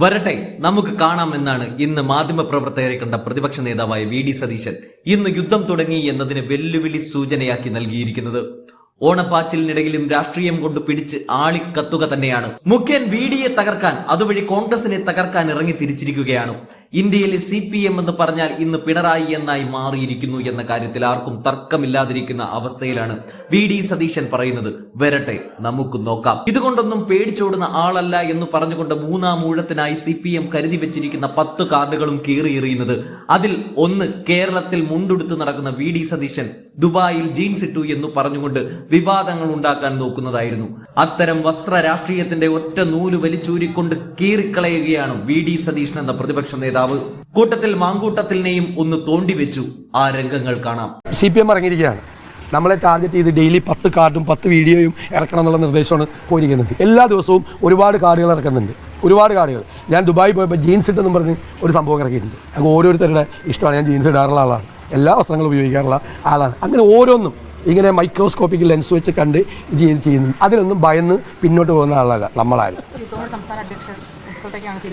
വരട്ടെ നമുക്ക് കാണാം എന്നാണ് ഇന്ന് മാധ്യമപ്രവർത്തകരെ കണ്ട പ്രതിപക്ഷ നേതാവായ വി ഡി സതീശൻ ഇന്ന് യുദ്ധം തുടങ്ങി എന്നതിന് വെല്ലുവിളി സൂചനയാക്കി നൽകിയിരിക്കുന്നത്. ഓണപ്പാച്ചിലിനിടയിലും രാഷ്ട്രീയം കൊണ്ട് പിടിച്ച് ആളിക്കത്തുക തന്നെയാണ്. മുഖ്യൻ വി ഡിയെ തകർക്കാൻ അതുവഴി കോൺഗ്രസിനെ തകർക്കാൻ ഇറങ്ങി തിരിച്ചിരിക്കുകയാണ്. ഇന്ത്യയിലെ സി പി എം എന്ന് പറഞ്ഞാൽ ഇന്ന് പിണറായി എന്നായി മാറിയിരിക്കുന്നു എന്ന കാര്യത്തിൽ ആർക്കും തർക്കമില്ലാതിരിക്കുന്ന അവസ്ഥയിലാണ് വി ഡി സതീശൻ പറയുന്നത്. വരട്ടെ നമുക്ക് നോക്കാം. ഇതുകൊണ്ടൊന്നും പേടിച്ചോടുന്ന ആളല്ല എന്ന് പറഞ്ഞുകൊണ്ട് മൂന്നാം ഊഴത്തിനായി സി പി എം കരുതി വെച്ചിരിക്കുന്ന പത്ത് കാർഡുകളും കീറിയെറിയുന്നത് അതിൽ ഒന്ന് കേരളത്തിൽ മുണ്ടെടുത്ത് നടക്കുന്ന വി ഡി സതീശൻ ദുബായിൽ ജീൻസ് ഇട്ടു എന്ന് പറഞ്ഞുകൊണ്ട് വിവാദങ്ങൾ ഉണ്ടാക്കാൻ നോക്കുന്നതായിരുന്നു. അത്തരം വസ്ത്ര രാഷ്ട്രീയത്തിന്റെ ഒറ്റ നൂൽ വലിച്ചൂരിക്കൊണ്ട് കീറിക്കളയുകയാണ് വി ഡി സതീശൻ എന്ന പ്രതിപക്ഷ നേതാവ്. കൂട്ടത്തിൽ മാങ്കൂട്ടത്തിനെയും ഒന്ന് തോണ്ടിവെച്ചു ആ രംഗങ്ങൾ കാണാം. സി പി എം ഇറങ്ങിയിരിക്കുകയാണ്. നമ്മളെ ടാർഗറ്റ് ചെയ്ത് ഡെയിലി പത്ത് കാർഡും പത്ത് വീഡിയോയും ഇറക്കണം എന്നുള്ള നിർദ്ദേശമാണ് പോയിരിക്കുന്നത്. എല്ലാ ദിവസവും ഒരുപാട് കാർഡുകൾ ഇറക്കുന്നുണ്ട്. ഒരുപാട് കാർഡുകൾ ഞാൻ ദുബായി പോയപ്പോൾ ജീൻസ് ഇട്ടെന്നും പറഞ്ഞ് ഒരു സംഭവം ഇറക്കിയിട്ടുണ്ട്. അങ്ങ് ഓരോരുത്തരുടെ ഇഷ്ടമാണ്. ഞാൻ ജീൻസ് ഇടാറുള്ള ആളാണ്. എല്ലാ വസ്ത്രങ്ങളും ഉപയോഗിക്കാറുള്ള ആളാണ്. അങ്ങനെ ഓരോന്നും ഇങ്ങനെ മൈക്രോസ്കോപ്പിക് ലെൻസ് വെച്ച് കണ്ട് ഇത് ചെയ്ത് ചെയ്യുന്നു. അതിലൊന്നും ഭയന്ന് പിന്നോട്ട് പോകുന്ന ആളല്ല നമ്മളാരും.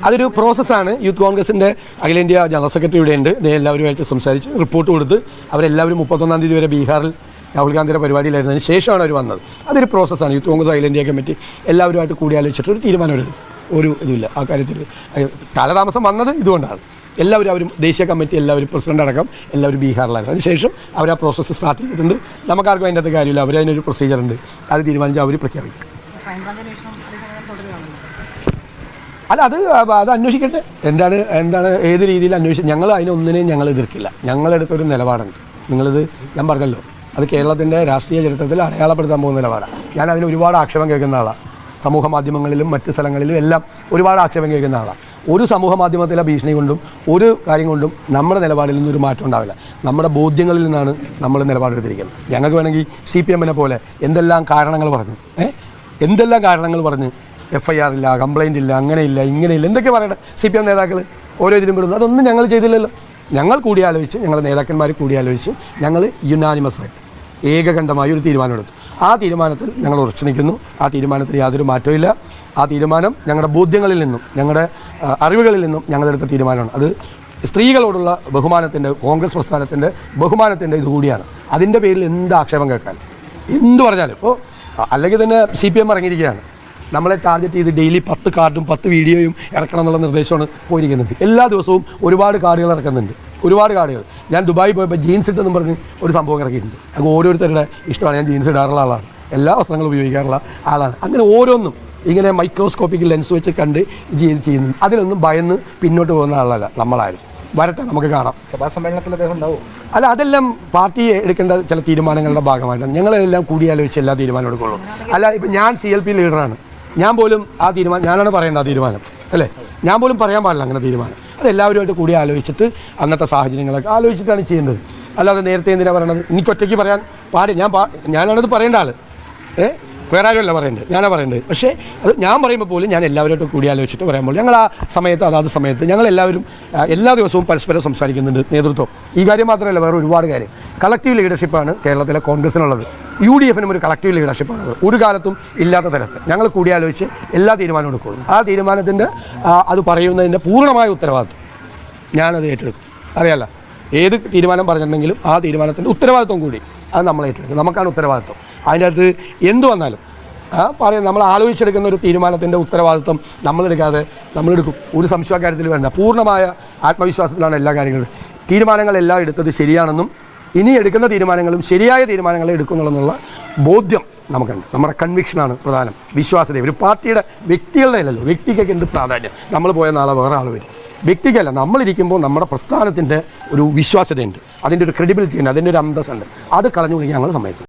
അതൊരു പ്രോസസ്സാണ് യൂത്ത് കോൺഗ്രസിന്റെ അഖിലേന്ത്യാ ജനറൽ സെക്രട്ടറി ഇവിടെ ഉണ്ട്. ദേ എല്ലാവരുമായിട്ട് സംസാരിച്ച് റിപ്പോർട്ട് കൊടുത്ത് അവരെല്ലാവരും മുപ്പത്തൊന്നാം തീയതി വരെ ബീഹാറിൽ രാഹുൽ ഗാന്ധിയുടെ പരിപാടിയിലായിരുന്നതിന് ശേഷമാണ് അവർ വന്നത്. അതൊരു പ്രോസസ്സാണ് യൂത്ത് കോൺഗ്രസ് അഖിലേന്ത്യാ കമ്മിറ്റി എല്ലാവരുമായിട്ട് കൂടിയാലോചിച്ചിട്ട് ഒരു തീരുമാനമെടുക്കും ഒരു ഇതുമില്ല. ആ കാര്യത്തിൽ കാലതാമസം വന്നത് ഇതുകൊണ്ടാണ്. എല്ലാവരും അവരും ദേശീയ കമ്മിറ്റി എല്ലാവരും പ്രസിഡന്റ് അടക്കം എല്ലാവരും ബീഹാറിലായിരുന്നു. അതിനുശേഷം അവർ ആ പ്രോസസ്സ് സ്റ്റാർട്ട് ചെയ്തിട്ടുണ്ട്. നമുക്കാർക്കും അതിന്റെ അകത്ത് കാര്യമില്ല. അവർ അതിനൊരു പ്രൊസീജിയർ ഉണ്ട്. അത് തീരുമാനിച്ച് അവർ പ്രഖ്യാപിക്കും. അല്ല അത് അത് അന്വേഷിക്കട്ടെ. എന്താണ് എന്താണ് ഏത് രീതിയിൽ അന്വേഷിച്ച് ഞങ്ങൾ അതിനൊന്നിനെയും ഞങ്ങൾ എതിർക്കില്ല. ഞങ്ങളെടുത്തൊരു നിലപാടുണ്ട്. നിങ്ങളിത് ഞാൻ പറഞ്ഞല്ലോ അത് കേരളത്തിന്റെ രാഷ്ട്രീയ ചരിത്രത്തിൽ അടയാളപ്പെടുത്താൻ പോകുന്ന നിലപാടാണ് ഞാൻ അതിന് ഒരുപാട് ആക്ഷേപം കേൾക്കുന്ന ആളാണ് സമൂഹ മാധ്യമങ്ങളിലും മറ്റ് സ്ഥലങ്ങളിലും എല്ലാം ഒരുപാട് ആക്ഷേപം കേൾക്കുന്ന ആളാണ് ഒരു സമൂഹ മാധ്യമത്തിലെ ഭീഷണി കൊണ്ടും ഒരു കാര്യം കൊണ്ടും നമ്മുടെ നിലപാടിൽ നിന്നൊരു മാറ്റം ഉണ്ടാവില്ല. നമ്മുടെ ബോധ്യങ്ങളിൽ നിന്നാണ് നമ്മൾ നിലപാടെടുത്തിരിക്കുന്നത്. ഞങ്ങൾക്ക് വേണമെങ്കിൽ സി പി എമ്മിനെ പോലെ എന്തെല്ലാം കാരണങ്ങൾ പറഞ്ഞു എന്തെല്ലാം കാരണങ്ങൾ പറഞ്ഞ് എഫ് ഐ ആർ ഇല്ല കംപ്ലൈന്റ് ഇല്ല അങ്ങനെയില്ല ഇങ്ങനെയില്ല എന്തൊക്കെ പറയണം സി പി എം നേതാക്കൾ ഓരോ ഇതിലും വിടുന്നു അതൊന്നും ഞങ്ങൾ ചെയ്തില്ലല്ലോ. ഞങ്ങൾ കൂടിയാലോചിച്ച് ഞങ്ങളുടെ നേതാക്കന്മാർ കൂടിയാലോചിച്ച് ഞങ്ങൾ യുനാനിമസ് ആയിട്ട് ഏകകണ്ഠമായി ഒരു തീരുമാനമെടുത്തു. ആ തീരുമാനത്തിൽ ഞങ്ങൾ ഉറച്ചു നിൽക്കുന്നു. ആ തീരുമാനത്തിൽ യാതൊരു മാറ്റവും ആ തീരുമാനം ഞങ്ങളുടെ ബോധ്യങ്ങളിൽ നിന്നും ഞങ്ങളുടെ അറിവുകളിൽ നിന്നും ഞങ്ങളെടുത്ത തീരുമാനമാണ്. അത് സ്ത്രീകളോടുള്ള ബഹുമാനത്തിന്റെ കോൺഗ്രസ് പ്രസ്ഥാനത്തിന്റെ ബഹുമാനത്തിന്റെ ഇതുകൂടിയാണ് അതിന്റെ പേരിൽ എന്ത് ആക്ഷേപം കേൾക്കാൻ? എന്ത് പറഞ്ഞാലും. ഇപ്പോൾ അല്ലെങ്കിൽ തന്നെ സി പി എം ഇറങ്ങിയിരിക്കുകയാണ്. നമ്മളെ ടാർഗറ്റ് ചെയ്ത് ഡെയിലി പത്ത് കാർഡും പത്ത് വീഡിയോയും ഇറക്കണം എന്നുള്ള നിർദ്ദേശമാണ് പോയിരിക്കുന്നത്. എല്ലാ ദിവസവും ഒരുപാട് കാർഡുകൾ ഇറക്കുന്നുണ്ട്. ഒരുപാട് കാർഡുകൾ. ഞാൻ ദുബായി പോയപ്പോൾ ജീൻസ് ഇട്ടെന്നും പറഞ്ഞ് ഒരു സംഭവം ഇറക്കിയിട്ടുണ്ട്. അങ്ങ് ഓരോരുത്തരുടെ ഇഷ്ടമാണ്. ഞാൻ ജീൻസ് ഇടാറുള്ള ആളാണ്. എല്ലാ വസ്ത്രങ്ങളും ഉപയോഗിക്കാറുള്ള ആളാണ്. അങ്ങനെ ഓരോന്നും ഇങ്ങനെ മൈക്രോസ്കോപ്പിക് ലെൻസ് വെച്ച് കണ്ട് ഇത് ചെയ്ത് ചെയ്യുന്നു. അതിലൊന്നും ഭയന്ന് പിന്നോട്ട് പോകുന്ന ആളല്ല നമ്മളാരും. വരട്ടെ നമുക്ക് കാണാം. സഭാ സമ്മേളനത്തിൽ അദ്ദേഹം ഉണ്ടാവും. അല്ല അതെല്ലാം പാർട്ടി എടുക്കേണ്ട ചില തീരുമാനങ്ങളുടെ ഭാഗമായിട്ടാണ്. ഞങ്ങളെല്ലാം കൂടിയാലോചിച്ച് എല്ലാ തീരുമാനം എടുക്കുള്ളൂ. അല്ല ഇപ്പം ഞാൻ സി എൽ പി ലീഡറാണ്. ഞാൻ പോലും ആ തീരുമാനം ഞാനാണ് പറയേണ്ട ആ തീരുമാനം അല്ലേ? ഞാൻ പോലും പറയാൻ പാടില്ല അങ്ങനെ തീരുമാനം. അത് എല്ലാവരുമായിട്ട് കൂടി ആലോചിച്ചിട്ട് അന്നത്തെ സാഹചര്യങ്ങളൊക്കെ ആലോചിച്ചിട്ടാണ് ചെയ്യുന്നത്. അല്ലാതെ നേരത്തെ എന്തിനാണ് പറയണത്? എനിക്ക് ഒറ്റയ്ക്ക് പറയാൻ പാടില്ല. ഞാൻ പാ ഞാനാണത് പറയേണ്ട ആൾ ഏ? വേറെ ആരുമല്ല പറയേണ്ടത് ഞാനാ പറയേണ്ടത് പക്ഷേ അത് ഞാൻ പറയുമ്പോൾ പോലും ഞാൻ എല്ലാവരുമായിട്ട് കൂടി ആലോചിച്ചിട്ട് പറയാൻ പോലും ഞങ്ങൾ ആ സമയത്ത് അതാത് സമയത്ത് ഞങ്ങൾ എല്ലാവരും എല്ലാ ദിവസവും പരസ്പരം സംസാരിക്കുന്നുണ്ട് നേതൃത്വം. ഈ കാര്യം മാത്രമല്ല വേറെ ഒരുപാട് കാര്യം. കളക്റ്റീവ് ലീഡർഷിപ്പാണ് കേരളത്തിലെ കോൺഗ്രസിനുള്ളത് യു ഡി എഫിനും ഒരു കളക്റ്റീവ് ലീഡർഷിപ്പാണ് ഒരു കാലത്തും ഇല്ലാത്ത തരത്തിൽ. ഞങ്ങൾ കൂടിയാലോചിച്ച് എല്ലാ തീരുമാനവും എടുക്കുള്ളൂ. ആ തീരുമാനത്തിന്റെ അത് പറയുന്നതിന്റെ പൂർണമായ ഉത്തരവാദിത്വം ഞാനത് ഏറ്റെടുക്കും. അറിയാലോ ഏത് തീരുമാനം പറഞ്ഞിട്ടുണ്ടെങ്കിലും ആ തീരുമാനത്തിന്റെ ഉത്തരവാദിത്വം കൂടി അത് നമ്മൾ ഏറ്റെടുക്കും. നമുക്കാണ് ഉത്തരവാദിത്വം. അതിന്റെ അകത്ത് എന്ത് വന്നാലും പറയാം നമ്മൾ ആലോചിച്ചെടുക്കുന്ന ഒരു തീരുമാനത്തിന്റെ ഉത്തരവാദിത്വം നമ്മളെടുക്കാതെ നമ്മളെടുക്കും. ഒരു സംശയ കാര്യത്തിൽ വേണ്ട. പൂർണമായ ആത്മവിശ്വാസത്തിലാണ് എല്ലാ കാര്യങ്ങളും. തീരുമാനങ്ങളെല്ലാം എടുത്തത് ശരിയാണെന്നും ഇനി എടുക്കുന്ന തീരുമാനങ്ങളും ശരിയായ തീരുമാനങ്ങളെ എടുക്കുന്നുള്ള ബോധ്യം നമുക്കുണ്ട്. നമ്മുടെ കൺവിക്ഷനാണ് പ്രധാനം. വിശ്വാസത ഒരു പാർട്ടിയുടെ വ്യക്തികളുടെ അല്ലല്ലോ വ്യക്തിക്കൊക്കെ എന്ത് പ്രാധാന്യം? നമ്മൾ പോയ നാളെ വേറെ ആൾ വരും. വ്യക്തിക്കല്ല നമ്മളിരിക്കുമ്പോൾ നമ്മുടെ പ്രസ്ഥാനത്തിന്റെ ഒരു വിശ്വാസ്യതയുണ്ട്. അതിന്റെ ഒരു ക്രെഡിബിലിറ്റി ഉണ്ട് അതിന്റെ ഒരു അന്തസ്സുണ്ട്. അത് കളഞ്ഞു ഞങ്ങൾ സമ്മതിക്കും.